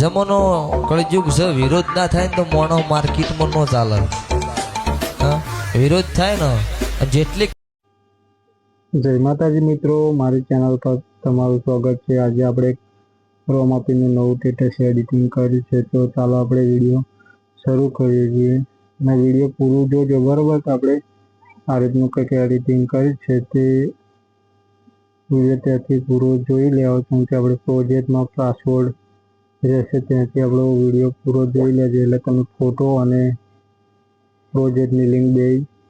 જમાનો કળજુગ છે, વિરોધ ના થાય ને તો મોણો માર્કેટમાં નો ચાલે. વિરોધ થાય ને જેટલી જય માતાજી મિત્રો, મારી ચેનલ પર તમારું સ્વાગત છે. આજે આપણે રોમ આપીને નવું સ્ટેટસ એડિટિંગ કર્યું છે. તો ચાલો આપણે વીડિયો શરૂ કરીએ છીએ. અને વીડિયો પૂરું જોજો બરાબર તો આપણે આ રીતનું કંઈક એડિટિંગ કર્યું છે, તે વીડિયો ત્યાંથી પૂરો જોઈ લેવો કેમ કે આપણે પ્રોજેક્ટમાં પાસવર્ડ રહેશે ત્યાંથી આપણો વીડિયો પૂરો જોઈ લેજો. એટલે તમને ફોટો અને પ્રોજેક્ટની લિંક બે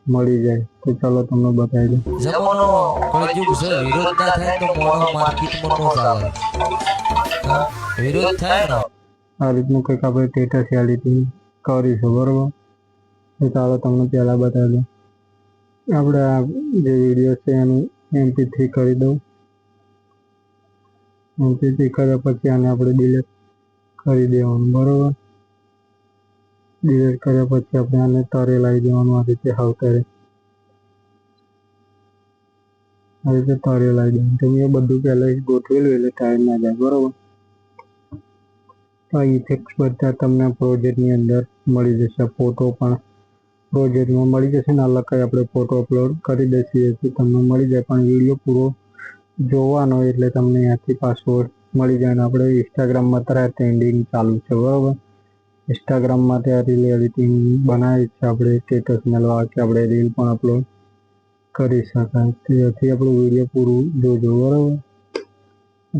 મળી જાય. તો ચાલો તમને બતાવી દઉં. જમાનો કળજુગ છે. વિરોધ ના થાય તો મોણો માર્કેટમાં નો ચાલે. વિરોધ થાય ને? આ રીતનું કંઈક આપણે એડિટિંગ કરીશું બરાબર? તો ચાલો તમને પહેલાં બતાવી દઉં. આપણે આ જે વીડિયો છે એનું એમપી થ્રી કરી દઉં. એમપી થ્રી કર્યા પછી આને આપણે ડિલીટ કરી દેવાનું, બરાબર? ડિલીટ કર્યા પછી આપણે આને તારે લાવી દેવાનું આ રીતે હાવ તારે આ રીતે તારે લાવી દેવાનું. કેમ મેં બધું પહેલાં ગોઠવેલું એટલે ટાઈમ ના જાય, બરાબર? આ ઇફેક્ટ બધા તમને પ્રોજેક્ટની અંદર મળી જશે. ફોટો પણ પ્રોજેક્ટમાં મળી જશે ને અલગ કંઈ આપણે ફોટો અપલોડ કરી દઈએ છીએ તમને મળી જાય. પણ વીડિયો પૂરો જોવાનો એટલે તમને ત્યાંથી પાસવર્ડ મળી જાય અને આપણે ઇન્સ્ટાગ્રામમાં અત્યારે ટ્રેન્ડિંગ ચાલુ છે, બરાબર? ઇન્સ્ટાગ્રામમાં ત્યાં રીલ એડિટિંગ બનાવી છે આપણે સ્ટેટસ મેળવા કે આપણે રીલ પણ અપલોડ કરી શકાય. તેથી આપણું વીડિયો પૂરું જોજો, બરાબર?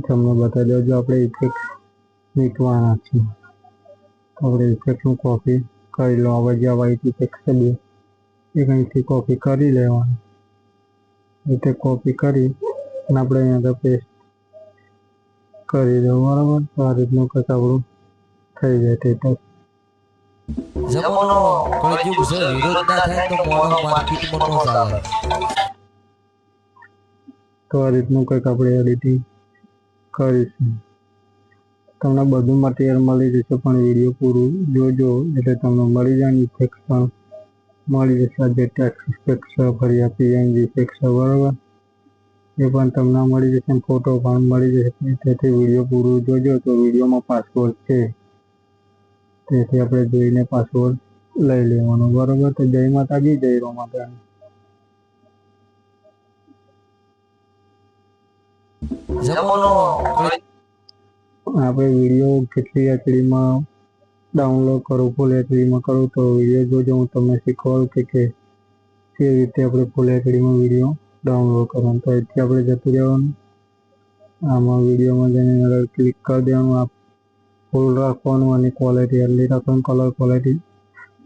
તમને બતાવી દેજો આપણે ઇફેક્ટ મીટવાના છે. આપણે ઇફેક્ટનું કોપી કરી લો. હવે જે વાઇટ ઇફેક્ટ છે બે, એ કંઈથી કોપી કરી લેવાનું. રીતે કોપી કરી અને આપણે અહીંયા પેસ્ટ કરી દઉં. બરાબર? આ રીતનું કંઈક આપણું થઈ જાય સ્ટેટસ જમાનો કળજુગ છે વિરોધ ના થાય તો મોણો માર્કેટમાં નો ચાલે. તો આ રીતનું કંઈક આપણે એડિટિંગ કરીશું. તમને બધું મટીરિયલ મળી જશે પણ વીડિયો પૂરું જોજો. એટલે તમને મળી જાય ઇફેક્ટ પણ મળી જશે જે ટેક્સ ઇફેક્ટ છે ફરી આ પીએનજી ઇફેક્ટ છે બરાબર? એ પણ તમને મળી જશે ફોટો પણ મળી જશે તેથી વીડિયો પૂરું જોજો. તો વિડીયોમાં પાસવર્ડ છે. તેથી આપણે જોઈને પાસવર્ડ લઈ લેવાનો. બરાબર? તો જય માતાજી જય રો માતા આપણે વીડિયો કેટલી એચડીમાં ડાઉનલોડ કરું ફૂલ એચડીમાં કરું તો વીડિયો જોજો. હું તમને શીખવાડું કે કે કેવી રીતે આપણે ફૂલ એચડીમાં વીડિયો ડાઉનલોડ કરવાનું તો અહીંથી આપણે જતું રહેવાનું. આમાં વિડીયોમાં જઈને આગળ ક્લિક કરી દેવાનું, આ ફૂલ રાખવાનું અને ક્વોલિટી અર્લી રાખવાનું કલર ક્વોલિટી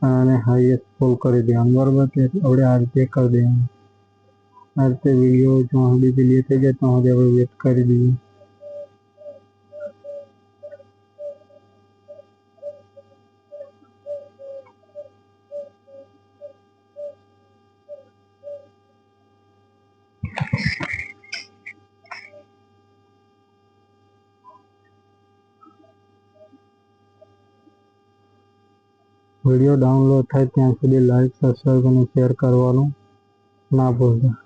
અને હાઈએસ્ટ ફૂલ કરી દેવાનું, બરાબર? કે આપણે આ રીતે કરી દેવાનું. આ રીતે વીડિયો જ્યાં સુધી ડિલીટ થઈ જાય ત્યાં સુધી આપણે વેટ કરી દઈએ. વીડિયો ડાઉનલોડ થાય ત્યાં સુધી લાઇક સબસ્ક્રાઈબ અને શેર કરવાનું ના ભૂલતા.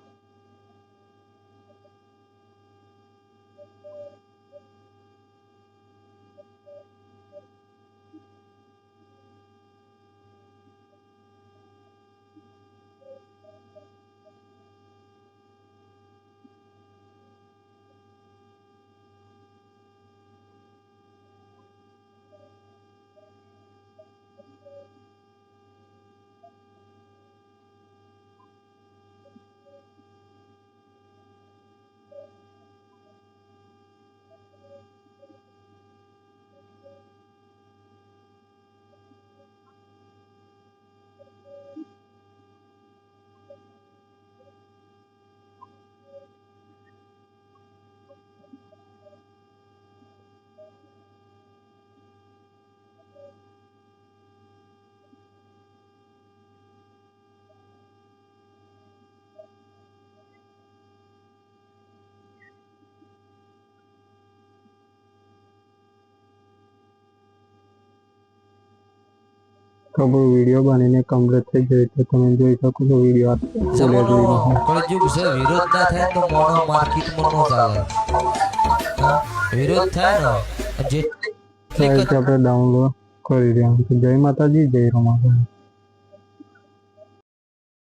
આપણો વીડિયો બનીને કમ્પ્લીટ થઈ જાય તો તમે જોઈ શકો છો વીડિયો કળજુગ છે વિરોધ ના થાય તો મોણો માર્કેટમાં નો ચાલે. વિરોધ થાય ને જે આપણે ડાઉનલોડ કરી દેવાનું જય માતાજી જય રમાભાઈ